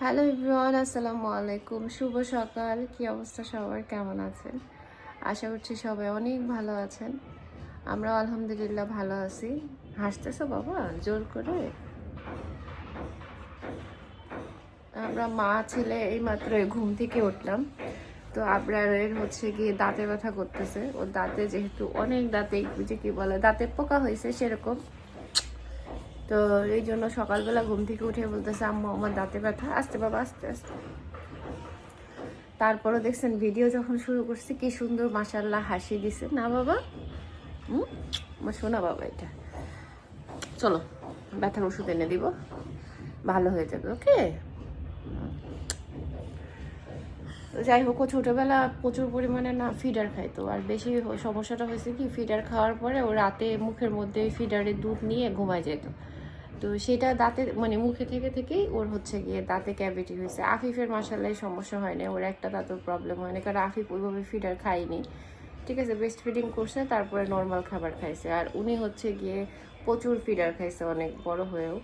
Hello Ibran আসসালামু আলাইকুম। শুভ সকাল। কি অবস্থা সবার? কেমন আছেন? আশা করছি সবাই অনেক ভালো আছেন। আমরা আলহামদুলিল্লাহ ভালো আছি। হাসতেছো বাবা? জোর করে? আমরা মা ছেলে এই মাত্র ঘুম থেকে উঠলাম। তো আবরারের হচ্ছে গিয়ে দাঁতে ব্যথা করতেছে। ওর দাঁতে যেহেতু অনেক দাঁতে, যে কি বলে, দাঁতে পোকা হয়েছে সেরকম। তো এই জন্য সকালবেলা ঘুম থেকে উঠে বলতেছে, আম্মু, আমার দাঁতে ব্যথা আসতে বাবা আস্তে আস্তে তারপরে দেখছেন ভিডিও যখন শুরু করছি, কি সুন্দর মাসাল্লাহ হাসি দিছে। না বাবা? হুম? শোনা বাবা এটা। চলো, ব্যথার ওষুধ এনে দিব। ভালো হয়ে যাবে, ওকে? যাই হোক, ও ছোটোবেলা প্রচুর পরিমাণে না ফিডার খাইতো। আর বেশি সমস্যাটা হয়েছে কি ফিডার খাওয়ার পরে ও রাতে মুখের মধ্যে ফিডারে দুধ নিয়ে ঘুমায় যেত। তো সেটা দাঁতে মানে মুখে থেকে থেকেই ওর হচ্ছে গিয়ে দাঁতে ক্যাভিটি হয়েছে। আফিফের মাসাল্লাহ সমস্যা হয় না, ওর একটা দাঁতের প্রবলেম হয় না, কারণ আফিফ ওইভাবে ফিডার খায়নি। ঠিক আছে বেস্ট ফিডিং করছে, তারপরে নর্মাল খাবার খাইছে। আর উনি হচ্ছে গিয়ে প্রচুর ফিডার খাইছে, অনেক বড় হয়েও।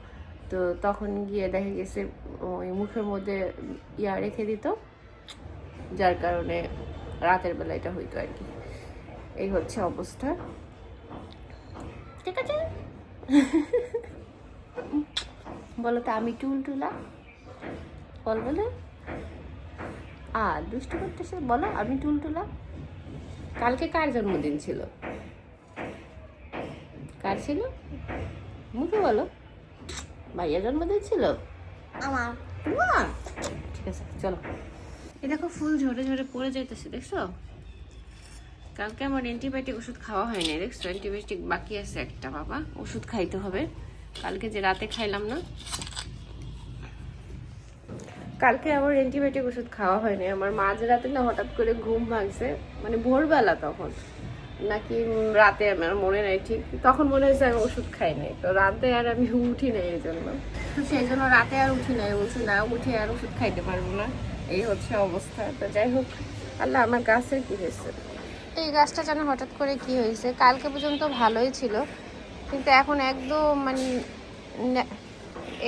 তো তখন গিয়ে দেখা গেছে, ওই মুখের মধ্যে ইয়া রেখে দিত যার কারণে রাতের বেলা এটা হইতো আর কি। এই হচ্ছে অবস্থা। ঠিক আছে? বলো তো আমি টুলটুলা বল বলে। আ দুষ্টু করতেছে। বলো আমি টুলটুলা কালকে কার জন্মদিন ছিল? কার ছিল? মুখে বলো। ভাইয়া জন্মদিন ছিল? আমার। ঠিক আছে চলো। এই দেখো ফুল ঝরে ঝরে পড়ে যাইতেছে, দেখছ? কালকে আমার অ্যান্টিবায়োটিক ওষুধ খাওয়া হয়নি দেখছ? অ্যান্টিবায়োটিক বাকি আছে একটা, বাবা। ওষুধ খাইতে হবে। কালকে যে রাতে খাইলাম না। কালকে আমার অ্যান্টিবায়োটিক ওষুধ খাওয়া হয়নি আমার মাঝ রাতে না হঠাৎ করে ঘুম ভাঙছে মানে ভোরবেলা তখন। নাকি রাতে আমার মনে নাই ঠিক, তখন মনে হয়েছে আমি ওষুধ খাই নাই। তো রাতে আর আমি উঠি নাই এই জন্য। সেই জন্য রাতে আর উঠি নাই, বলছি না, উঠে আর ওষুধ খাইতে পারব না। এই হচ্ছে অবস্থা। তো যাই হোক, আল্লাহ আমার গাছের কি হয়েছে? এই গাছটা যেন হঠাৎ করে কি হয়েছে, কালকে পর্যন্ত ভালোই ছিল, কিন্তু এখন একদম মানে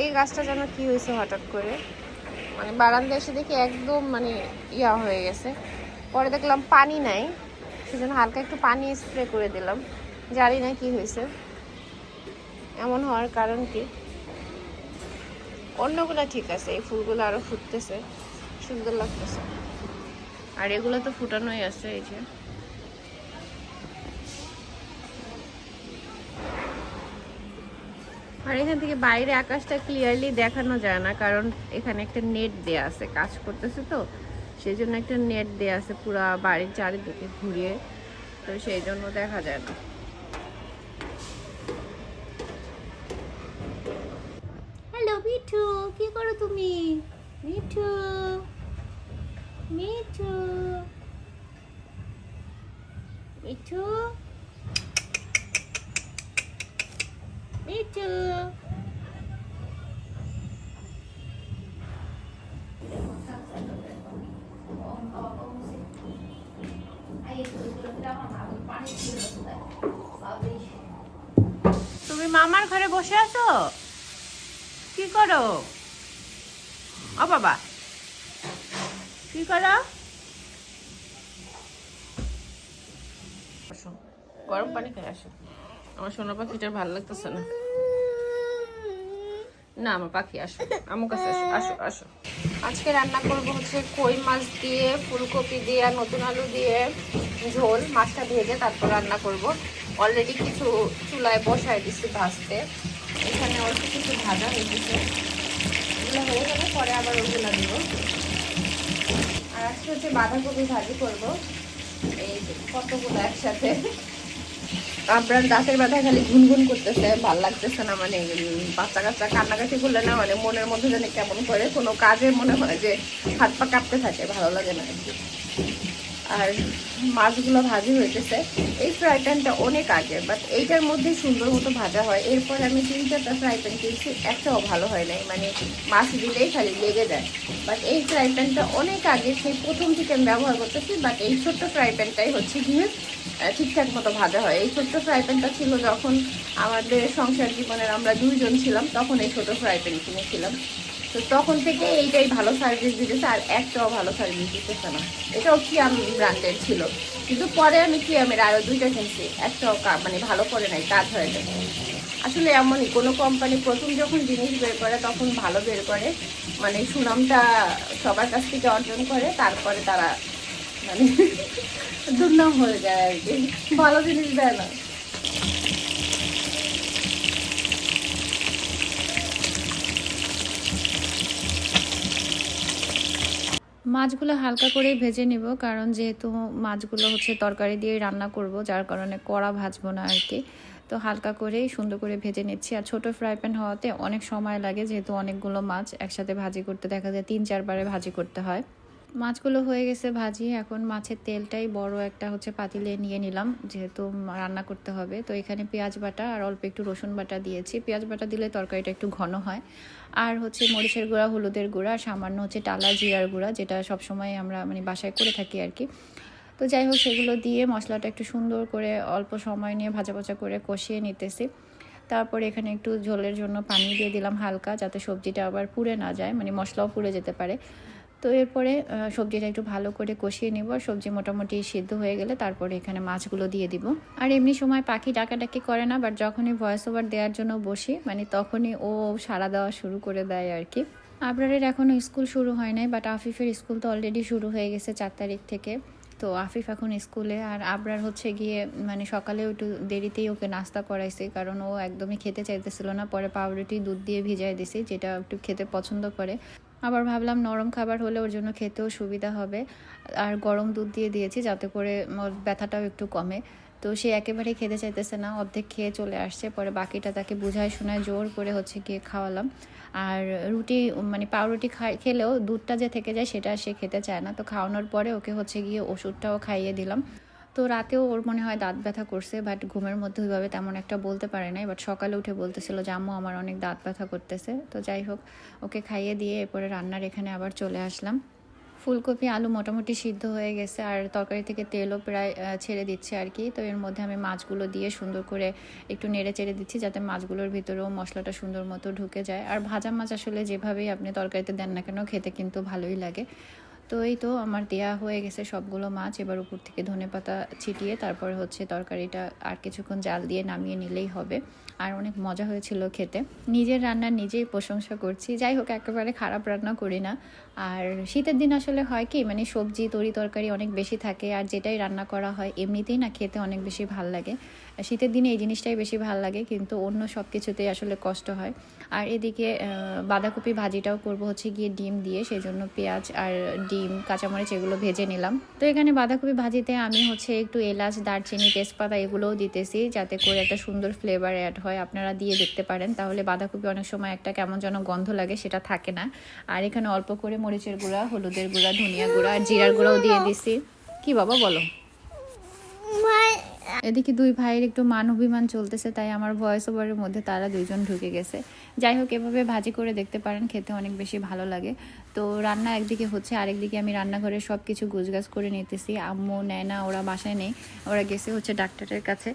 এই গাছটা যেন কি হয়েছে হঠাৎ করে মানে বারান্দা এসে দেখি একদম মানে ইয়া হয়ে গেছে। পরে দেখলাম পানি নাই, সেজন্য হালকা একটু পানি স্প্রে করে দিলাম, জানি না কি হয়েছে। এমন হওয়ার কারণ কি? অন্যগুলো ঠিক আছে, এই ফুলগুলো আরও ফুটতেছে। সুন্দর লাগতেছে। আর এগুলো তো ফুটানোই আছে এই যে। আর এখান থেকে বাইরে আকাশটা ক্লিয়ারলি দেখানো যায় না কারণ এখানে একটা নেট দেয়া আছে কাজ করতেছে তো। সেই জন্য একটা নেট দেয়া আছে পুরা বাড়ির চারিদিকে ঘুরিয়ে তো সেই জন্য দেখা যায় না। হ্যালো মিঠু কি করো তুমি? মিঠু। মিঠু মিঠু মিঠু তুমি মামার ঘরে বসে আছো? কি করো? ও বাবা করো? গরম পানি খেয়ে আসো। আমার সোনা পাখিটার ভালো লাগতেছে না। না আমার পাখি আসো। আমার কাছে আসো আসো আসো। আজকে রান্না করব হচ্ছে কই মাছ দিয়ে ফুলকপি দিয়ে আর নতুন আলু দিয়ে ঝোল মাছটা ভেজে তারপর রান্না করব। অলরেডি কিছু চুলায় বসায় দিচ্ছি ভাজতে। এখানে অল্প কিছু ভাজা হয়ে গেছে। এগুলো হয়ে গেলে পরে আবার ওগুলো দিব। আজকে হচ্ছে বাঁধাকপি ভাজি করব। এই কতগুলো একসাথে। আপনার দাঁতের ব্যথা খালি গুনগুন করতেছে, ভালো লাগতেছে না মানে বাচ্চা কাচ্চা কান্নাকাটি করলে না মানে মনের মধ্যে যেন কেমন করে কোনো কাজে মনে হয় যে হাত পা কাঁপতে থাকে, ভালো লাগে না আর মাছগুলো ভাজি হইতেছে। এই ফ্রাই প্যানটা অনেক আগে বাট এইটার মধ্যে সুন্দর মতো ভাজা হয়। এরপর আমি তিন চারটা ফ্রাই প্যান কিনছি একটাও ভালো হয় নাই মানে মাছ দিলেই খালি লেগে যায়। বাট এই ফ্রাই প্যানটা অনেক আগে, সেই প্রথম থেকে আমি ব্যবহার করতেছি বাট এই ছোট্ট ফ্রাই প্যানটাই হচ্ছে গিয়ে ঠিকঠাক মতো ভাজা হয়। এই ছোট্ট ফ্রাই প্যানটা ছিল যখন আমাদের সংসার জীবনের আমরা দুইজন ছিলাম, তখন এই ছোট ফ্রাই প্যান কিনেছিলাম। তো তখন থেকে এইটাই ভালো সার্ভিস দিতেছে আর একটাও ভালো সার্ভিস দিতেছে না। এটাও কিয়াম ব্র্যান্ডের ছিল। কিন্তু পরে আমি কিয়ামের আরও দুইটা কিনছি। একটাও কা- মানে ভালো করে নাই, কাজ হয়ে যায় আসলে এমনই, কোনো কোম্পানি প্রথম যখন জিনিস বের করে, তখন ভালো বের করে। মানে সুনামটা সবার কাছ থেকে অর্জন করে, তারপরে তারা মানে দুর্নাম হয়ে যায় আর কি। ভালো জিনিস দেয় না। মাছগুলো হালকা করে ভেজে নিব, কারণ যেহেতু মাছগুলো হচ্ছে তরকারি দিয়ে রান্না করব, যার কারণে কড়া ভাজবো না আর কি। তো হালকা করেই সুন্দর করে ভেজে নিচ্ছি। আর ছোটো ফ্রাই প্যান হওয়াতে অনেক সময় লাগে, যেহেতু অনেকগুলো মাছ একসাথে ভাজি করতে দেখা যায়, তিন চারবারে ভাজি করতে হয়। মাছগুলো হয়ে গেছে ভাজি, এখন মাছের তেলটাই বড় একটা হচ্ছে পাতিলে নিয়ে নিলাম, যেহেতু রান্না করতে হবে। তো এখানে পেঁয়াজ বাটা আর অল্প একটু রসুন বাটা দিয়েছি। পেঁয়াজ বাটা দিলে তরকারিটা একটু ঘন হয়। আর হচ্ছে মরিচের গুঁড়া, হলুদের গুঁড়া সামান্য হচ্ছে টালা জিরার গুঁড়া, যেটা সবসময় আমরা মানে বাসায় করে থাকি আর কি। তো যাই হোক, সেগুলো দিয়ে মশলাটা একটু সুন্দর করে অল্প সময় নিয়ে ভাজা ভাজা করে কষিয়ে নিতেছি। তারপরে এখানে একটু ঝোলের জন্য পানি দিয়ে দিলাম হালকা, যাতে সবজিটা আবার পুড়ে না যায় মানে মশলাও পুড়ে যেতে পারে। তো এরপরে সবজিটা একটু ভালো করে কষিয়ে নেব। আর সবজি মোটামুটি সিদ্ধ হয়ে গেলে তারপরে এখানে মাছগুলো দিয়ে দিব। আর এমনি সময় পাখি ডাকাডাকি করে না বাট যখনই ভয়েস ওভার দেওয়ার জন্য বসি মানে তখনই ও সাড়া দেওয়া শুরু করে দেয় আর কি। আবরারের এখনও স্কুল শুরু হয় নাই বাট আফিফের স্কুল তো অলরেডি শুরু হয়ে গেছে চার তারিখ থেকে। তো আফিফ এখন স্কুলে, আর আবরার হচ্ছে গিয়ে মানে সকালে একটু দেরিতেই ওকে নাস্তা করাইছি, কারণ ও একদমই খেতে চাইতেছিল না, পরে পাউরুটি, দুধ দিয়ে ভিজাই দিছি, যেটা একটু খেতে পছন্দ করে। আবার ভাবলাম নরম খাবার হলে ওর জন্য খেতেও সুবিধা হবে, আর গরম দুধ দিয়ে দিয়েছি, যাতে করে ব্যথাটাও একটু কমে। তো সে একেবারে খেতে চাইতেছে না, অর্ধেক খেয়ে চলে আসছে, পরে বাকিটা তাকে বুঝায় শোনায় জোর করে হচ্ছে গিয়ে খাওয়ালাম। আর রুটি মানে পাউরুটি খাই, খেলেও দুধটা যে থেকে যায় সেটা সে খেতে চায় না। তো খাওয়ানোর পরে ওকে হচ্ছে গিয়ে ওষুধটাও খাইয়ে দিলাম। তো রাতেও ওর মনে হয় দাঁত ব্যথা করছে বাট ঘুমের মধ্যে ওইভাবে তেমন একটা বলতে পারে নাই। বাট সকালে উঠে বলতেছিল যে, আম্মু, আমার অনেক দাঁত ব্যথা করতেছে। তো যাই হোক, ওকে খাইয়ে দিয়ে এরপরে রান্নার এখানে আবার চলে আসলাম। ফুলকপি, আলু মোটামুটি সিদ্ধ হয়ে গেছে আর তরকারি থেকে তেলও প্রায় ছেড়ে দিচ্ছে আর কি। তো এর মধ্যে আমি মাছগুলো দিয়ে সুন্দর করে একটু নেড়ে চেড়ে দিচ্ছি যাতে মাছগুলোর ভিতরেও মশলাটা সুন্দর মতো ঢুকে যায়। আর ভাজা মাছ আসলে যেভাবেই আপনি তরকারিতে দেন না কেন, খেতে কিন্তু ভালোই লাগে। তো এই তো আমার দেয়া হয়ে গেছে সবগুলো মাছ, এবার উপর থেকে ধনে পাতা ছিটিয়ে তারপরে হচ্ছে তরকারিটা আর কিছুক্ষণ জাল দিয়ে নামিয়ে নিলেই হবে। আর অনেক মজা হয়েছিল খেতে। নিজের রান্না নিজেই প্রশংসা করছি। যাই হোক, একেবারে খারাপ রান্না করি না। আর শীতের দিন আসলে হয় কি মানে সবজি, তরি তরকারি অনেক বেশি থাকে আর যেটাই রান্না করা হয় এমনিতেই না খেতে অনেক বেশি ভালো লাগে। শীতের দিনে এই জিনিসটাই বেশি ভালো লাগে, কিন্তু অন্য সব কিছুতেই আসলে কষ্ট হয়। আর এদিকে বাঁধাকপি ভাজিটাও করব হচ্ছে গিয়ে ডিম দিয়ে সেই জন্য পেঁয়াজ আর ডিম কাঁচামরিচ এগুলো ভেজে নিলাম। তো এখানে বাঁধাকপি ভাজিতে আমি হচ্ছে একটু এলাচ, দারচিনি, তেজপাতা এগুলোও দিতেছি যাতে করে একটা সুন্দর ফ্লেভার অ্যাড হয়। আপনারা দিয়ে দেখতে পারেন। তাহলে বাঁধাকপি অনেক সময় একটা কেমন যেন গন্ধ লাগে সেটা থাকে না। আর এখানে অল্প করে মরিচের গুঁড়া, হলুদের গুঁড়া, ধনিয়া গুঁড়া আর জিরার গুঁড়াও দিয়ে দিছি। কি বাবা বলো? এদিকে দুই ভাইয়ের একটু মান অভিমান চলতেছে, তাই আমার ভয়েস ওভারের মধ্যে তারা দুইজন ঢুকে গেছে। যাই হোক, এভাবে ভাজি করে দেখতে পারেন, খেতে অনেক বেশি ভালো লাগে। তো রান্না একদিকে হচ্ছে আরেকদিকে আমি রান্নাঘরে সব কিছু গুছগাছ করে নিতেছি। আম্মু নেয় না ওরা বাসায় নেই, ওরা গেছে হচ্ছে ডাক্তারের কাছে।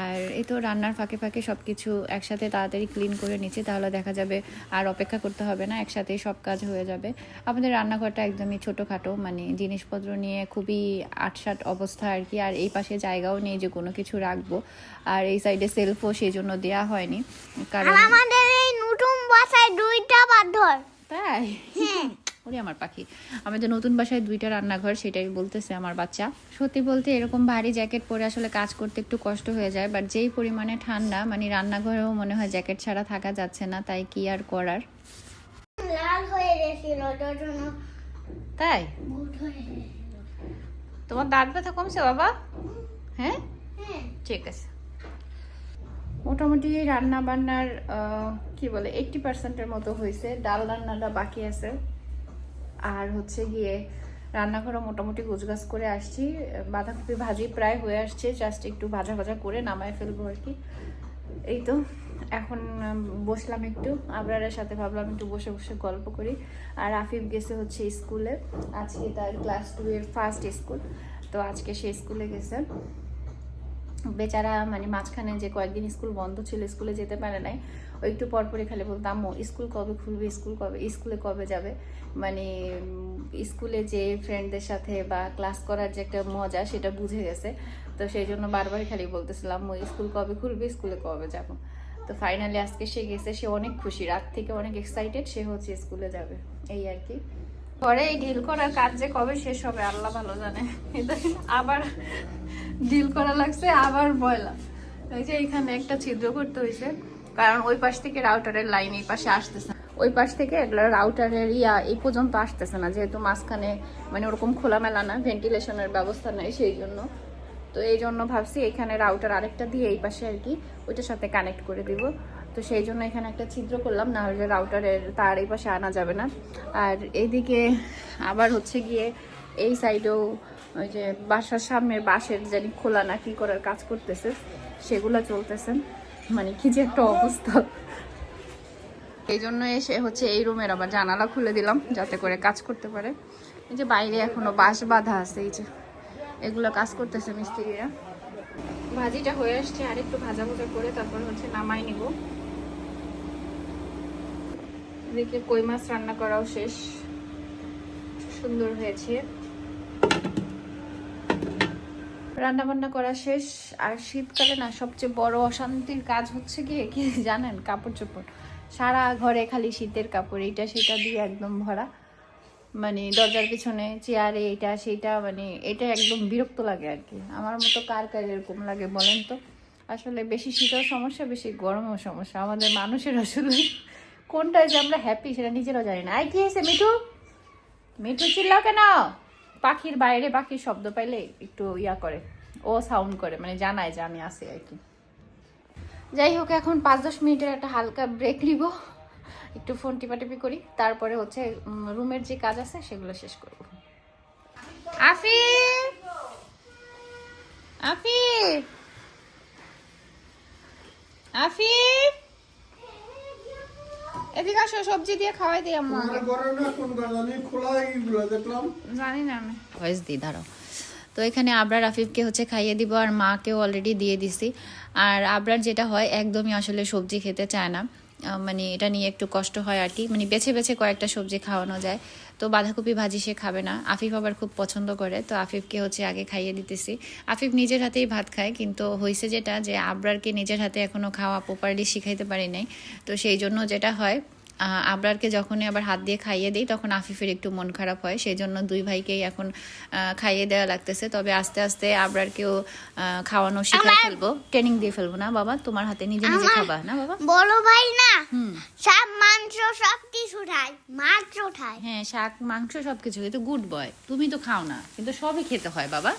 আর এই তো রান্নার ফাঁকে ফাঁকে সব কিছু একসাথে তাড়াতাড়ি ক্লিন করে নিচ্ছি, তাহলে দেখা যাবে আর অপেক্ষা করতে হবে না, একসাথেই সব কাজ হয়ে যাবে। আমাদের রান্নাঘরটা একদমই ছোটোখাটো মানে জিনিসপত্র নিয়ে খুবই আটসাট অবস্থা আর কি, আর এই পাশে জায়গাও নেই যে কোনো কিছু রাখব। আর এই সাইডে সেলফও সেই জন্য দেওয়া হয়নি, কারণ আমাদের এই নতুন বাসায় দুইটা পাথর। তাই? ওরে আমার পাখি। আমাদের নতুন বাসায় দুইটা রান্নাঘর সেটাই বলতেছে আমার বাচ্চা। সত্যি বলতে এরকম ভারী জ্যাকেট পরে আসলে কাজ করতে একটু কষ্ট হয়ে যায় বাট যেই পরিমাণে ঠান্ডা মানে রান্নাঘরেও মনে হয় জ্যাকেট ছাড়া থাকা যাচ্ছে না তাই কি আর করার? লাল হয়ে গেছিল জন্য তাই? হয়ে। তোমার দাঁত ব্যথা কমছে বাবা? হ্যাঁ? হ্যাঁ। ঠিক আছে। মোটামুটি রান্না বান্নার কি বলে এইটটি পার্সেন্টের মতো হয়েছে। ডাল রান্নাটা বাকি আছে। আর হচ্ছে গিয়ে রান্নাঘরও মোটামুটি গুছগাছ করে আসছি। বাঁধাকপি ভাজি প্রায় হয়ে আসছে জাস্ট একটু ভাজা ভাজা করে নামায় ফেলব আর কি। এই তো, এখন বসলাম একটু। আবরারের সাথে ভাবলাম একটু বসে বসে গল্প করি। আর আফিফ গেছে হচ্ছে স্কুলে। আজকে তার ক্লাস টু এর ফার্স্ট স্কুল তো আজকে সে স্কুলে গেছে। বেচারা মানে মাঝখানে যে কয়েকদিন স্কুল বন্ধ ছিল, স্কুলে যেতে পারে নাই ও একটু পর পরে খালি বলতো, আম্মু, স্কুল কবে খুলবে, স্কুল কবে, স্কুলে কবে যাবে? মানে স্কুলে যে ফ্রেন্ডদের সাথে বা ক্লাস করার যে একটা মজা, সেটা বুঝে গেছে। তো সেই জন্য বারবার খালি বলতেছিলাম আম্মু, স্কুল কবে খুলবে, স্কুলে কবে যাব? তো ফাইনালি আজকে সে গেছে, সে অনেক খুশি, রাত থেকে অনেক এক্সাইটেড সে হচ্ছে স্কুলে যাবে, এই আর কি। পরে এই ডিল করার কাজ যে কবে শেষ হবে, আল্লাহ ভালো জানে। আবার ডিল করা লাগছে, আবার বয়লা এই যে এখানে একটা ছিদ্র করতে হয়েছে, কারণ ওই পাশ থেকে রাউটারের লাইন এই পাশে আসতেছে ওই পাশ থেকে রাউটারের ইয়া এই পর্যন্ত আসতেছে না, যেহেতু মাঝখানে মানে ওরকম খোলামেলা না ভেন্টিলেশনের ব্যবস্থা নেই সেই জন্য। তো এই জন্য ভাবছি এখানে রাউটার আরেকটা দিয়ে এই পাশে আর কি ওইটার সাথে কানেক্ট করে দিব। তো সেই জন্য এখানে একটা ছিদ্র করলাম, না হলে রাউটারের তার এই পাশে আনা যাবে না। আর এইদিকে আবার হচ্ছে গিয়ে এই সাইডেও ওই যে বাসার সামনে বাঁশের জানি খোলা না কি করার কাজ করতেছে, সেগুলো চলতেছে। মানে কি যে একটা অবস্থা। এই জন্য এসে হচ্ছে এই রুমের আবার জানালা খুলে দিলাম, যাতে করে কাজ করতে পারে। এই যে বাইরে এখনও বাঁশ বাঁধা আছে, এই যে এগুলো কাজ করতেছে মিস্ত্রিরা। ভাজিটা হয়ে আসছে আর একটু ভাজা ভাজা করে তারপর হচ্ছে নামাই নিব। এদিকে কই মাছ রান্না করাও শেষ। সুন্দর হয়েছে। রান্না বান্না করা শেষ। আর শীতকালে না সবচেয়ে বড় অশান্তির কাজ হচ্ছে কি কি জানেন? কাপড় চোপড় সারা ঘরে খালি শীতের কাপড়, এইটা সেটা দিয়ে একদম ভরা। মানে দরজার পিছনে চেয়ারে এটা সেটা মানে এটা একদম বিরক্ত লাগে আর কি। আমার মতো কার কার এরকম লাগে বলেন তো? আসলে বেশি শীতেও সমস্যা, বেশি গরমও সমস্যা। আমাদের মানুষের আসলে কোনটায় যে আমরা হ্যাপি সেটা নিজেরাও জানি না। আই কি হয়েছে, মিঠু? মিঠু চিল্লাও কেন? পাখির বাইরে পাখির শব্দ পাইলে একটু ইয়া করে, ও সাউন্ড করে মানে জানায় যে আমি আসি আর কি। যাই হোক, এখন পাঁচ দশ মিনিটের একটা হালকা ব্রেক নিব। একটু ফোন টিপাটিপি করি, তারপরে হচ্ছে রুমের যে কাজ আছে সেগুলো শেষ করব। আফি! আফি! আফি! এদিকে আসো সবজি দিয়ে খাওয়াই দিই আম্মা। জানি খোলা এইগুলো দেখলাম। জানি না আমি। ভয়েস দিই দাঁড়াও। তো এখানে আবরার আফিফকে হচ্ছে খাইয়ে দিব আর মাকেও অলরেডি দিয়ে দিছি। আর আবরার যেটা হয় একদমই আসলে সবজি খেতে চায় না। আহ, মানে এটা নিয়ে একটু কষ্ট হয় আর কি। মানে বেছে বেছে কয়েকটা সবজি খাওয়ানো যায়। তো বাঁধাকপি ভাজি সে খাবে না। আফিফ আবার খুব পছন্দ করে, তো আফিফকে হচ্ছে আগে খাইয়ে দিতেছি। আফিফ নিজের হাতেই ভাত খায়, কিন্তু হয়েছে যেটা যে আবরারকে নিজের হাতে এখনও খাওয়া প্রপারলি শিখাইতে পারি নাই। তো সেই জন্য যেটা হয় আবরারকে যখনই আবার হাত দিয়ে খাইয়ে দিই তখন আফিফের একটু মন খারাপ হয়। সেই জন্য দুই ভাইকেই এখন খাইয়ে দেওয়া লাগতেছে। তবে আস্তে আস্তে আবরারকেও খাওয়ানো শিখে ফেলব। ট্রেনিং দিয়ে ফেলব। না বাবা? তোমার হাতে নিজে নিজে খাবা। না বাবা? বড় ভাই না সব মাংস সব কিছু খায়। মাছ খায়। হ্যাঁ শাক মাংস সবকিছু কিন্তু গুড বয় তুমি তো খাও না। কিন্তু সবই খেতে হয় বাবা।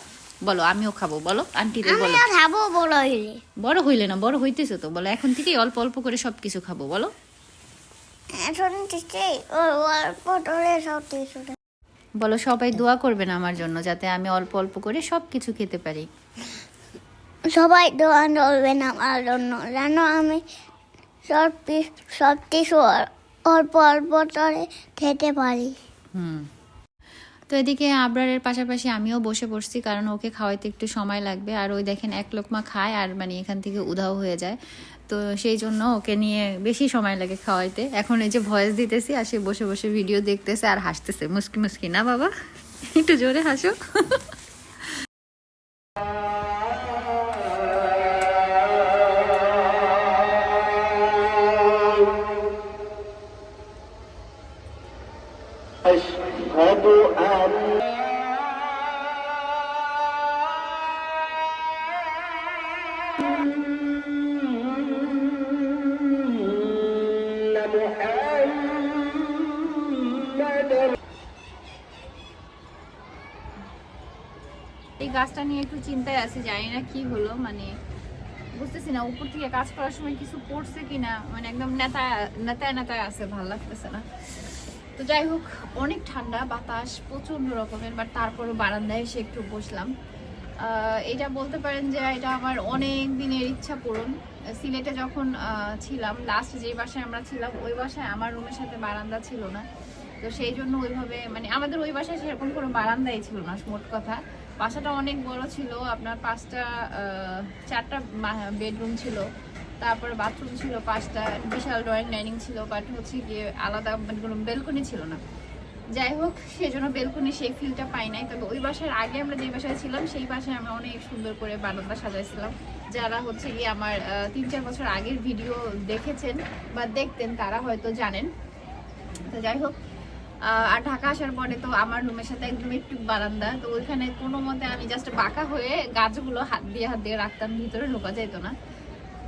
বলো আমিও খাব। বলো আন্টিদের বলো। আমিও খাব বড় হইলে। বড় হইলে না বড় হইতেছে তো। বলো এখন থেকেই অল্প অল্প করে খাব। বলো সব কিছু খায়। বলো। সবাই দোয়া করবেন আমার জন্য যাতে আমি অল্প অল্প করে সব কিছু খেতে পারি। সবাই দোয়া ধরবেন আমার জন্য যেন আমি সব সব কিছু অল্প অল্প করে খেতে পারি। হুম। তো এদিকে আবরারের পাশাপাশি আমিও বসে পড়ছি কারণ ওকে খাওয়াইতে একটু সময় লাগবে। আর ওই দেখেন এক লোকমা খায় আর মানে এখান থেকে উধাও হয়ে যায়। তো সেই জন্য ওকে নিয়ে বেশি সময় লাগে খাওয়াইতে। এখন এই যে ভয়েস দিতেছি, আর সে বসে বসে ভিডিও দেখতেছে আর হাসতেছে। মুস্কি মুস্কি, না বাবা? একটু জোরে হাসো। আছি জানি না কি হলো মানে বুঝতেছি না, উপর থেকে কাজ করার সময় কিছু পড়ছে কিনা মানে একদম নেতা, নেতায় নেতায় আছে, ভালো লাগতেছে না। তো যাই হোক, অনেক ঠান্ডা, বাতাস প্রচণ্ড রকমের বাট তারপরে বারান্দায় এসে একটু বসলাম। এটা বলতে পারেন যে এটা আমার অনেক দিনের ইচ্ছা পূরণ। সিলেটে যখন ছিলাম লাস্ট যে বাসায় আমরা ছিলাম, ওই বাসায় আমার রুমের সাথে বারান্দা ছিল না। তো সেই জন্য ওইভাবে মানে আমাদের ওই বাসায় সেরকম কোনো বারান্দাই ছিল না, মোট কথা। বাসাটা অনেক বড় ছিল, আপনার পাঁচটা চারটা বেডরুম ছিল, তারপরে বাথরুম ছিল পাঁচটা, বিশাল ড্রয়িং ডাইনিং ছিল বাট হচ্ছে গিয়ে আলাদা মানে কোনো বেলকনি ছিল না। যাই হোক, সেজন্য বেলকনি সেই ফিলটা পাই নাই। তবে ওই বাসার আগে আমরা যে বাসায় ছিলাম, সেই বাসায় আমরা অনেক সুন্দর করে বারান্দা সাজাইছিলাম। যারা হচ্ছে গিয়ে আমার তিন চার বছর আগের ভিডিও দেখেছেন বা দেখতেন, তারা হয়তো জানেন। তো যাই হোক আর ঢাকা আসার পরে তো আমার রুমের সাথে একদম একটু বারান্দা, তো ওইখানে কোনো মতে আমি জাস্ট বাঁকা হয়ে গাছগুলো হাত দিয়ে হাত দিয়ে রাখতাম, ভিতরে ঢোকা যেত না।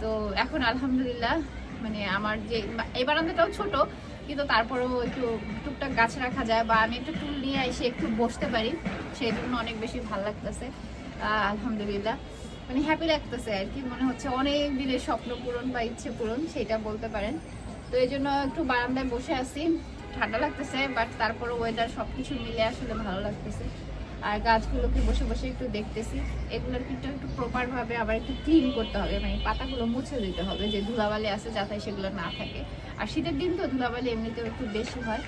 তো এখন আলহামদুলিল্লাহ মানে আমার যে, এই বারান্দাটাও ছোট, কিন্তু তারপরেও একটু টুকটাক গাছ রাখা যায় বা আমি একটু টুল নিয়ে এসে একটু বসতে পারি সেই জন্য অনেক বেশি ভালো লাগতেছে। আলহামদুলিল্লাহ। মানে হ্যাপি লাগতেছে আর কি, মনে হচ্ছে অনেক দিনের স্বপ্ন পূরণ বা ইচ্ছে পূরণ, সেটা বলতে পারেন। তো এই জন্য একটু বারান্দায় বসে আছি। ঠান্ডা লাগতেছে বাট তারপরে ওয়েদার সব কিছু মিলে আসলে ভালো লাগতেছে। আর গাছগুলোকে বসে বসে একটু দেখতেছি। এগুলোর কিন্তু একটু প্রপারভাবে আবার একটু ক্লিন করতে হবে মানে পাতাগুলো মুছে দিতে হবে, যে ধুলাবালি আছে যাতে সেগুলো না থাকে। আর শীতের দিন তো ধুলাবালি এমনিতেও একটু বেশি হয়।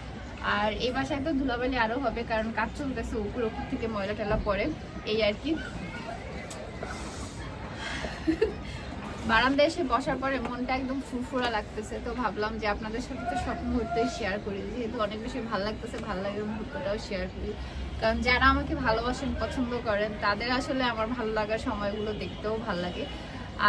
আর এই বাসায় তো ধুলাবালি আরও হবে, কারণ কাজ চলতেছে, উপর উপর থেকে ময়লা টয়লা পড়ে, এই আর কি। বারান্দায় এসে বসার পরে মনটা একদম ফুরফুরা লাগতেছে। তো ভাবলাম যে আপনাদের সাথে তো সব মুহূর্তই শেয়ার করি। যেহেতু অনেক বেশি ভালো লাগতেছে, ভালো লাগে মুহূর্তটাও শেয়ার করি। কারণ যারা আমাকে ভালোবাসেন, পছন্দ করেন, তাদের আসলে আমার ভালো লাগার সময়গুলো দেখতেও ভালো লাগে।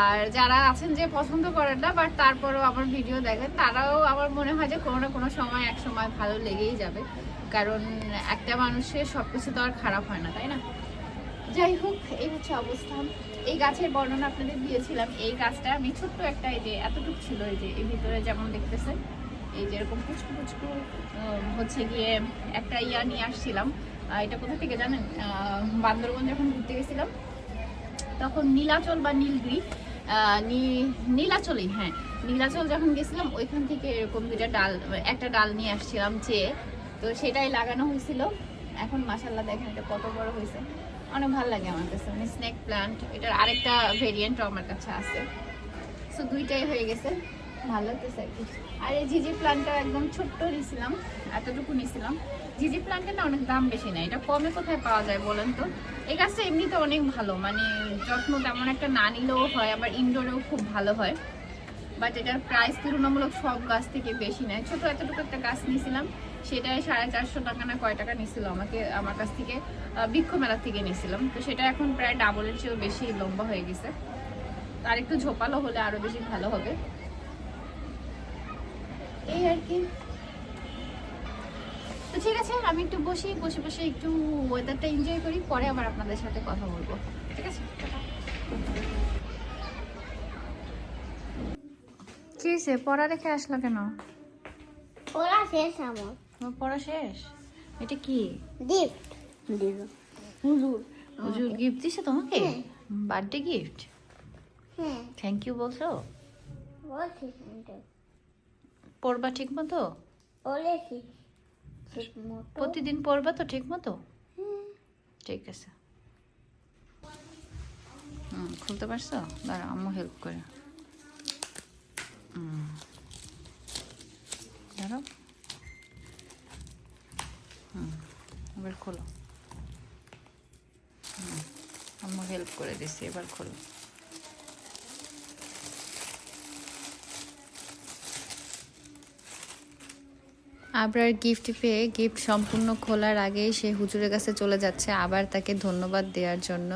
আর যারা আছেন যে পছন্দ করেন না বাট তারপরেও আমার ভিডিও দেখেন, তারাও আমার মনে হয় যে কোনো না কোনো সময় এক সময় ভালো লেগেই যাবে। কারণ একটা মানুষের সব কিছু তো আর খারাপ হয় না, তাই না? যাই হোক, এই হচ্ছে অবস্থান। এই গাছের বর্ণনা আপনাদের দিয়েছিলাম। এই গাছটা আমি ছোট্ট একটা এই যে, এতটুকু ছিল এই যে এর ভিতরে যেমন দেখতেছেন, এই যে এরকম পুচকু পুচকু হচ্ছে গিয়ে একটা ইয়া নিয়ে আসছিলাম। এটা কোথা থেকে জানেন? বান্দরবন যখন ঘুরতে গেছিলাম, তখন নীলাচল বা নীলগিরি নীলাচলই হ্যাঁ নীলাচল যখন গেছিলাম, ওইখান থেকে এরকম দুইটা ডাল, একটা ডাল নিয়ে আসছিলাম চেয়ে। তো সেটাই লাগানো হয়েছিল। এখন মাসাল্লাহ দেখেন এটা কত বড় হয়েছে। অনেক ভালো লাগে আমার কাছে মানে স্নেক প্লান্ট এটার আরেকটা ভেরিয়েন্টও আমার কাছে আছে। সো দুইটাই হয়ে গেছে, ভালো লাগতেছে আর কি। আর এই ঝিঝি প্লান্টটা একদম ছোট্ট নিয়েছিলাম এতটুকু নিয়েছিলাম ঝিঝি প্লান্টের না অনেক দাম বেশি না এটা কমে কোথায় পাওয়া যায় বলেন তো? এই গাছটা এমনিতে অনেক ভালো মানে যত্ন তেমন একটা না নিলেও হয়, আবার ইনডোরেও খুব ভালো হয়। বাট এটার প্রাইস তুলনামূলক সব গাছ থেকে বেশি নেয়। ছোট এতটুকু একটা গাছ নিয়েছিলাম সেটাই সাড়ে চারশো টাকা না কয় টাকা নিয়েছিল আমাকে আমার কাছ থেকে বৃক্ষ মেলা থেকে নিয়েছিলাম তো সেটা এখন প্রায় ডাবলের চেয়েও বেশি লম্বা হয়ে গেছে। আর একটু ঝোপালো হলে আরও বেশি ভালো হবে। এই আর কি। তো ঠিক আছে আমি একটু বসি বসে বসে একটু ওয়েদারটা এনজয় করি পরে আবার আপনাদের সাথে কথা বলব। ঠিক আছে? কি হয়েছে পড়া রেখে আসলো কেন? ওরা শেষ আমার। তোমার পড়া শেষ? এটা কি? গিফট হুজুর হুজুর গিফট দিছে তোমাকে? বার্থডে গিফট হ্যাঁ। থ্যাংক ইউ বলছো? বলছি পড়বা ঠিক মতো? বলেছি প্রতিদিন পড়বা তো ঠিক মতো? ঠিক আছে। হুম খুলতে পারছ? দাঁড়া আম্মু হেল্প করে। হুম। দাঁড়াও। হুম এবার খোলো। হুম, আম্মু হেল্প করে দিছি এবার খোলো। আবরার গিফট পেয়ে গিফট সম্পূর্ণ খোলার আগেই সে হুজুরের কাছে চলে যাচ্ছে আবার তাকে ধন্যবাদ দেওয়ার জন্য।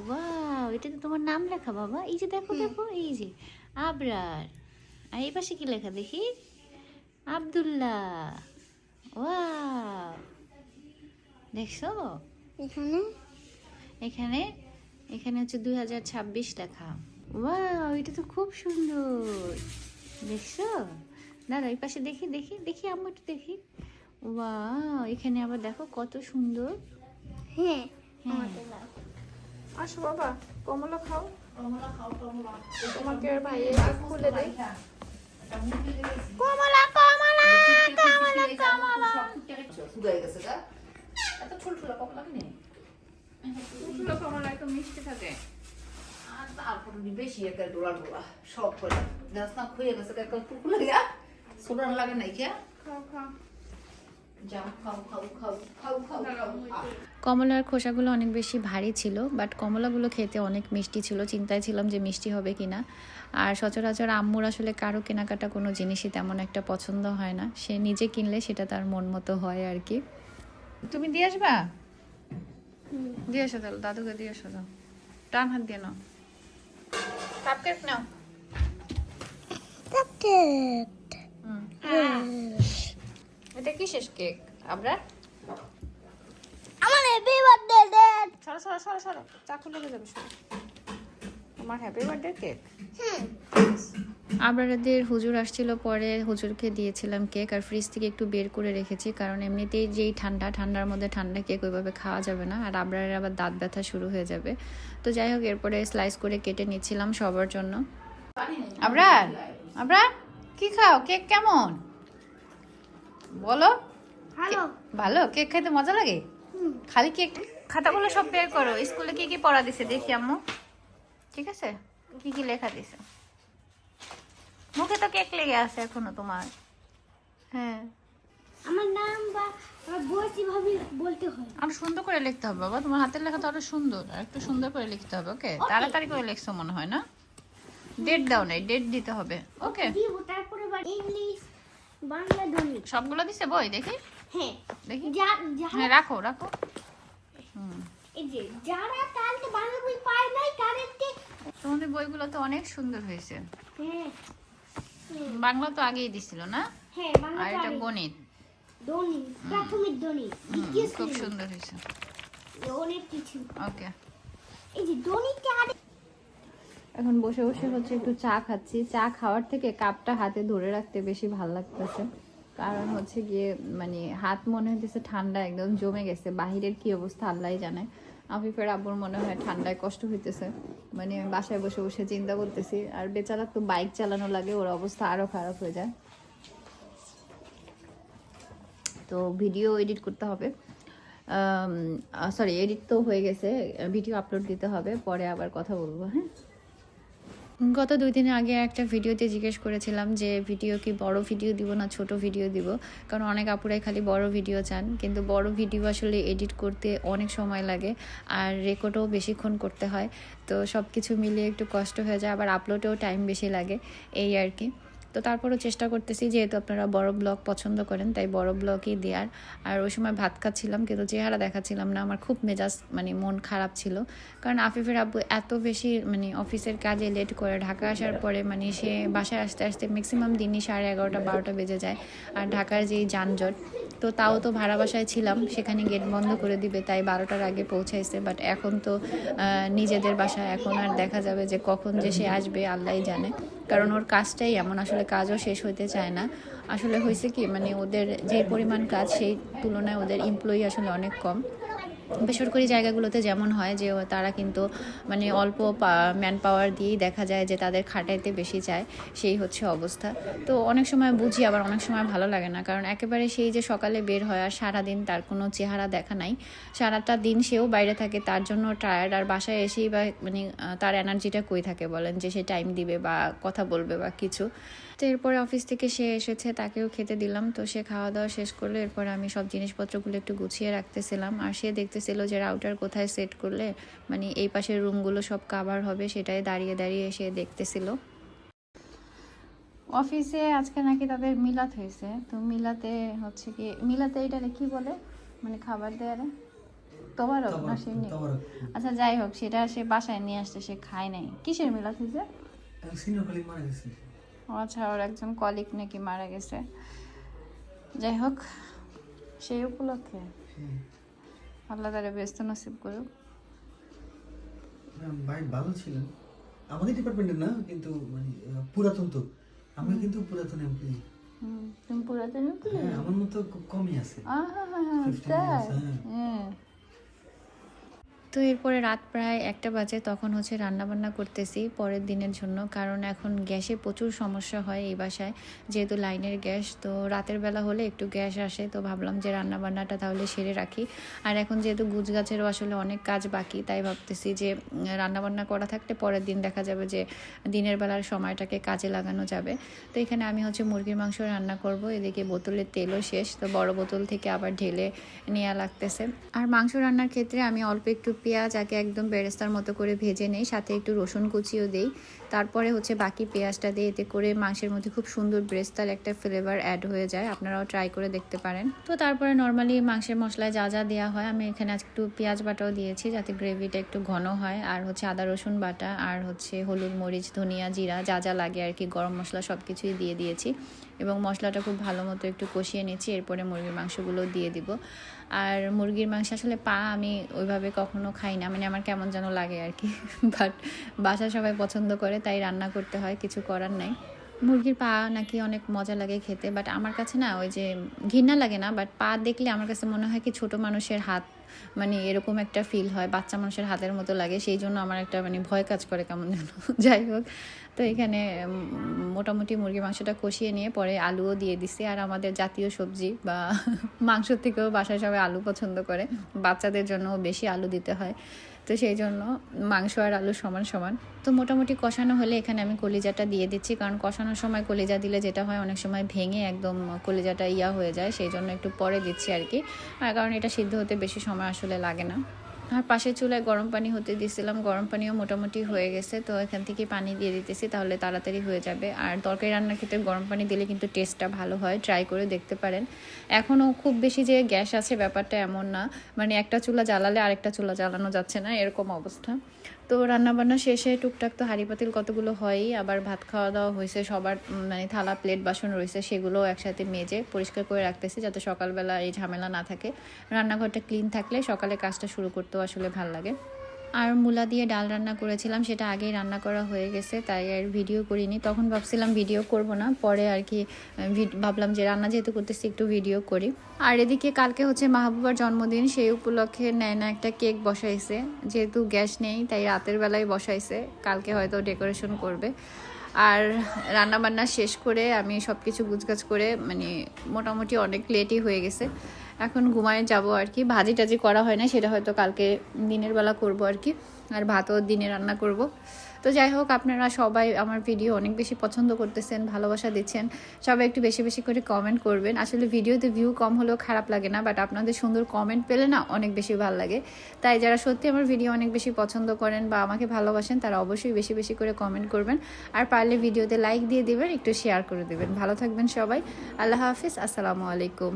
ওয়াও এটা তো তোমার নাম লেখা বাবা। এই যে দেখো দেখো এই যে আবরার। আর এই পাশে কি লেখা দেখি? আব্দুল্লাহ। ওয়াও। দেখছ? এখানে? এখানে? এখানে হচ্ছে দুই হাজার ছাব্বিশ লেখা ওয়াও এটা তো খুব সুন্দর। দেখছ? দাঁড়া এই পাশে দেখি দেখি দেখি আম্মু একটু দেখি। ওয়াও এখানে আবার দেখো কত সুন্দর। হ্যাঁ হ্যাঁ। আসো বাবা কমলা খাও। তোমাকে ভাই খুলে দেয় কমলা কমলা কমলা কমলা। এত ঠুলঠুলা কমলা কিনে ফুলো কমলা একটু মিষ্টি থাকে। আর তারপর বেশি একটা ডোলা ডোলা সব করে। গাছ না খুঁয়ে গেছে একটা টুকু লাগে নাই কে? খাও খাও। যাও খাও খাও খাও খাও খাও খাও। কমলার খোসাগুলো অনেক বেশি ভারী ছিল বাট কমলাগুলো খেতে অনেক মিষ্টি ছিল। চিন্তায় ছিলাম যে মিষ্টি হবে কিনা। আর সচরাচর আম্মুর আসলে কারও কেনাকাটা কোনো জিনিসই তেমন একটা পছন্দ হয় না। সে নিজে কিনলে সেটা তার মন মতো হয় আর কি। তুমি দিয়ে আসবা? দিয়ে আসো তাহলে দাদুকে দিয়ে আসো দাও টান হাত দিয়ে নাও। কাপকেক নাও। হুম। এটা কি শেষ কেক আবরার আমার হ্যাপি বার্থডে ড্যাড সরো সরো সরো সরো। চাকু লেগে যাবে সরো। তোমার হ্যাপি বার্থডে কেক আবরারদের হুজুর আসছিল পরে হুজুরকে দিয়েছিলাম কেক আর ফ্রিজ থেকে একটু বের করে রেখেছি কারণ এমনিতেই যেই ঠান্ডা ঠান্ডার মধ্যে ঠান্ডা কেক ওইভাবে খাওয়া যাবে না আর আবরারের আবার দাঁত ব্যথা শুরু হয়ে যাবে। তো যাই হোক এরপরে স্লাইস করে কেটে নিচ্ছিলাম সবার জন্য। আবরার আবরার কি খাও? কেক কেমন? বলো। ভালো। কেক খাইতে মজা লাগে? খালি কেক খাতাগুলো সব বের করো। স্কুলে কি কি পড়া দিছে দেখি আম্মু। ঠিক আছে? কি কি লেখা দিছে? মুখে তো কেক লেগে আছে এখনও তোমার। হ্যাঁ। আমার নাম বা আমার বয়স ভাবে বলতে হয়। আরও সুন্দর করে লিখতে হবে বাবা তোমার হাতের লেখা তো আরও সুন্দর আর একটু সুন্দর করে লিখতে হবে ওকে? তাড়াতাড়ি করে লিখছো মনে হয় না? ডেট দাও নাই ডেট দিতে হবে ওকে? দিব তারপরে ইংলিশ বাংলা গণিত সবগুলো দিছে বই দেখি? হ্যাঁ। দেখি। হ্যাঁ রাখো রাখো। হুম। এই যে যারা কালকে বাংলা বই পায় নাই তাদেরকে তোমাদের বইগুলো তো অনেক সুন্দর হয়েছে। হ্যাঁ। বাংলা তো আগেই দিছিল না? হ্যাঁ বাংলা আর এটা গণিত। দনি প্রাথমিক দ্বিতীয় খুব সুন্দর হয়েছে। অনেক কিছু। ওকে। এই যে এখন বসে বসে হচ্ছে একটু চা খাচ্ছি। চা খাওয়ার থেকে কাপটা হাতে ধরে রাখতে বেশি ভালো লাগতেছে। কারণ হচ্ছে গিয়ে মানে হাত মনে হইতেছে ঠান্ডা একদম জমে গেছে। বাহিরের কি অবস্থা আল্লাহ জানে। আফিফের আব্বুর মনে হয় ঠান্ডায় কষ্ট হইতেছে। মানে আমি বাসায় বসে বসে চিন্তা করতেছি, আর বেচারা তো বাইক চালানো লাগে, ওর অবস্থা আরও খারাপ হয়ে যায়। তো ভিডিও এডিট করতে হবে। সরি এডিট তো হয়ে গেছে, ভিডিও আপলোড দিতে হবে, পরে আবার কথা বলব হ্যাঁ? গত দুই দিন আগে একটা ভিডিওতে জিজ্ঞেস করেছিলাম যে ভিডিও কি বড় ভিডিও দিব না ছোট ভিডিও দিব? কারণ অনেক আপুরাই খালি বড় ভিডিও চান, কিন্তু বড় ভিডিও আসলে এডিট করতে অনেক সময় লাগে আর রেকর্ডও বেশিক্ষণ করতে হয়। তো সব কিছু মিলিয়ে একটু কষ্ট হয়ে যায়, আবার আপলোডেও টাইম বেশি লাগে, এই আর কি। তো তারপরও চেষ্টা করতেছি, যেহেতু আপনারা বড় ব্লগ পছন্দ করেন, তাই বড় ব্লগই দেওয়ার আর ওই সময় ভাত খাচ্ছিলাম, কিন্তু চেহারা দেখাচ্ছিলাম না, আমার খুব মেজাজ মানে মন খারাপ ছিল। কারণ আফিফের আব্বু এত বেশি মানে অফিসের কাজে লেট করে, ঢাকা আসার পরে মানে সে বাসায় আসতে আসতে ম্যাক্সিমাম দিনই সাড়ে এগারোটা, বারোটা বেজে যায়। আর ঢাকার যেই যানজট, তো তাও তো ভাড়া বাসায় ছিলাম, সেখানে গেট বন্ধ করে দিবে, তাই বারোটার আগে পৌঁছাইছে। বাট এখন তো নিজেদের বাসায়, এখন আর দেখা যাবে যে কখন যে সে আসবে, আল্লাহই জানে। কারণ ওর কাজটাই এমন, আসলে কাজও শেষ হইতে চায় না। আসলে হয়েছে কি মানে ওদের যে পরিমাণ কাজ, সেই তুলনায় ওদের এমপ্লয়ি আসলে অনেক কম। বেসরকারি জায়গাগুলোতে যেমন হয় যে তারা কিন্তু মানে অল্প ম্যান পাওয়ার দিয়েই দেখা যায় যে তাদের খাটাইতে বেশি চায়, সেই হচ্ছে অবস্থা। তো অনেক সময় বুঝি, আবার অনেক সময় ভালো লাগে না। কারণ একেবারে সেই যে সকালে বের হয় আর সারাদিন তার কোনো চেহারা দেখা নাই, সারাটা দিন সেও বাইরে থাকে, তার জন্য টায়ার্ড আর বাসায় এসেই বা মানে তার এনার্জিটা কই থাকে বলেন? যে সে টাইম দিবে বা কথা বলবে বা কিছু। তো এরপরে অফিস থেকে সে এসেছে তাকেও খেতে দিলাম। তো সে খাওয়া দাওয়া শেষ করল এরপরে আমি সব জিনিসপত্রগুলো একটু গুছিয়ে রাখতেছিলাম। আর সে দেখতেছিল যে রাউটার কোথায় সেট করলে মানে এই পাশের রুমগুলো সব কাভার হবে সেটাই দাঁড়িয়ে দাঁড়িয়ে সে দেখতেছিল। অফিসে আজকে নাকি তাদের মিলাত হয়েছে। তো মিলাতে হচ্ছে কি মিলাতে এটা কি বলে? মানে খাবার দেয়ারে তোমারও না সে আচ্ছা যাই হোক সেটা সে বাসায় নিয়ে আসতে সে খায় নাই। কিসের মিলাত হয়েছে? আচ্ছা ওর একজন কলিগ নাকি মারা গেছে। যাই হোক সেই উপলক্ষে। আল্লাহ তারা ব্যস্ত নসিব করুক। ভাই ভালো ছিলেন। আমাদের ডিপার্টমেন্টের না কিন্তু মানে পুরাতন তো। আমরা কিন্তু পুরাতন এমপ্লয়ি হুম, তুমি পুরাতন নাকি? হ্যাঁ আমার মতো খুব কমই আছে। 15 হ্যাঁ। হ্যাঁ। তো এরপরে রাত প্রায় একটা বাজে, তখন হচ্ছে রান্না বান্না করতেছি পরের দিনের জন্য। কারণ এখন গ্যাসে প্রচুর সমস্যা হয় এই বাসায়। যেহেতু লাইনের গ্যাস, তো রাতের বেলা হলে একটু গ্যাস আসে। তো ভাবলাম যে রান্না বান্নাটা তাহলে সেরে রাখি। আর এখন যেহেতু গুছ গাছেরও আসলে অনেক কাজ বাকি, তাই ভাবতেছি যে রান্না বান্না করা থাকলে পরের দিন দেখা যাবে যে, দিনের বেলার সময়টাকে কাজে লাগানো যাবে। তো এখানে আমি হচ্ছে মুরগির মাংস রান্না করব। এদিকে বোতলের তেলও শেষ। তো বড় বোতল থেকে আবার ঢেলে নেওয়া লাগতেছে। আর মাংস রান্নার ক্ষেত্রে আমি অল্প একটু পেঁয়াজ আগে একদম বেরেস্তার মতো করে ভেজে নেই, সাথে একটু রসুন কুচিও দেই। তারপরে হচ্ছে বাকি পেঁয়াজটা দিয়ে এতে করে মাংসের মধ্যে খুব সুন্দর বেরেস্তার একটা ফ্লেভার অ্যাড হয়ে যায়। আপনারাও ট্রাই করে দেখতে পারেন। তো তারপরে নর্মালি মাংসের মশলায় যা যা দেওয়া হয়, আমি এখানে একটু পেঁয়াজ বাটাও দিয়েছি যাতে গ্রেভিটা একটু ঘন হয়। আর হচ্ছে আদা, রসুন বাটা, আর হচ্ছে হলুদ, মরিচ, ধনিয়া, জিরা, যা যা লাগে আর কি, গরম মশলা সব কিছুই দিয়ে দিয়েছি। এবং মশলাটা খুব ভালো মতো একটু কষিয়ে নিচ্ছি এরপরে মুরগির মাংসগুলো দিয়ে দিব। আর মুরগির মাংস আসলে পা আমি ওইভাবে কখনো খাই না। মানে আমার কেমন যেন লাগে আর কি। বাট বাসা সবাই পছন্দ করে, তাই রান্না করতে হয়, কিছু করার নাই। মুরগির পা নাকি অনেক মজা লাগে খেতে বাট আমার কাছে না ওই যে ঘৃণা লাগে না বাট পা দেখলে আমার কাছে মনে হয় কি ছোট মানুষের হাত মানে এরকম একটা ফিল হয়, বাচ্চা মানুষের হাতের মতো লাগে, সেই জন্য আমার একটা মানে ভয় কাজ করে কেমন যেন। যাই হোক তো এখানে মোটামুটি মুরগির মাংসটা কষিয়ে নিয়ে পরে আলুও দিয়ে দিছি। আর আমাদের জাতীয় সবজি বা মাংস থেকেও বাসায় সবাই আলু পছন্দ করে। বাচ্চাদের জন্য বেশি আলু দিতে হয়। তো সেই জন্য মাংস আর আলু সমান সমান। তো মোটামুটি কষানো হলে এখানে আমি কলিজাটা দিয়ে দিচ্ছি। কারণ কষানোর সময় কলিজা দিলে যেটা হয়, অনেক সময় ভেঙে একদম কলিজাটা ইয়া হয়ে যায়। সেই জন্য একটু পরে দিচ্ছি আর কি। আর কারণ এটা সিদ্ধ হতে বেশি সময় আসলে লাগে না। আর পাশে চুলায় গরম পানি হতে দিয়েছিলাম। গরম পানিও মোটামুটি হয়ে গেছে, তো এখান থেকে পানি দিয়ে দিতেছি, তাহলে তাড়াতাড়ি হয়ে যাবে। আর তরকারি রান্নার ক্ষেত্রে গরম পানি দিলে কিন্তু টেস্টটা ভালো হয় ট্রাই করে দেখতে পারেন। এখনও খুব বেশি যে গ্যাস আছে ব্যাপারটা এমন না মানে একটা চুলা জ্বালালে আরেকটা চুলা জ্বালানো যাচ্ছে না, এরকম অবস্থা। তো রান্নাবান্না শেষে টুকটাক তো হাঁড়ি পাতিল কতগুলো হয়ই আবার ভাত খাওয়া দাওয়া হয়েছে, সবার মানে থালা প্লেট বাসন রয়েছে, সেগুলো একসাথে মেজে পরিষ্কার করে রাখতেছি যাতে সকালবেলা এই ঝামেলা না থাকে। রান্নাঘরটা ক্লিন থাকলে সকালে কাজটা শুরু করতেও আসলে ভালো লাগে। আর মূলা দিয়ে ডাল রান্না করেছিলাম, সেটা আগেই রান্না করা হয়ে গেছে, তাই আর ভিডিও করিনি। তখন ভাবছিলাম ভিডিও করব না, পরে আর কি ভাবলাম যে রান্না যেহেতু করতেছি, একটু ভিডিও করি। আর এদিকে কালকে হচ্ছে মাহবুবার জন্মদিন, সেই উপলক্ষে নেয় না একটা কেক বসাইছে, যেহেতু গ্যাস নেই, তাই রাতের বেলায় বসাইছে, কালকে হয়তো ডেকোরেশন করবে। আর রান্না বান্না শেষ করে আমি সব কিছু গুছগাছ করে মানে মোটামুটি অনেক লেটই হয়ে গেছে। এখন ঘুমায় যাব আর কি। ভাজি টাজি করা হয় না, সেটা হয়তো কালকে দিনের বেলা করব আর কি। আর ভাতও দিনে রান্না করব। তো যাই হোক, আপনারা সবাই আমার ভিডিও অনেক বেশি পছন্দ করতেছেন, ভালোবাসা দিচ্ছেন। সবাই একটু বেশি বেশি করে কমেন্ট করবেন। আসলে ভিডিওতে ভিউ কম হলেও খারাপ লাগে না বাট আপনাদের সুন্দর কমেন্ট পেলে না অনেক বেশি ভালো লাগে। তাই যারা সত্যি আমার ভিডিও অনেক বেশি পছন্দ করেন বা আমাকে ভালোবাসেন, তারা অবশ্যই বেশি বেশি করে কমেন্ট করবেন। আর পারলে ভিডিওতে লাইক দিয়ে দিবেন, একটু শেয়ার করে দেবেন। ভালো থাকবেন সবাই। আল্লাহ হাফিজ, আসসালামু আলাইকুম।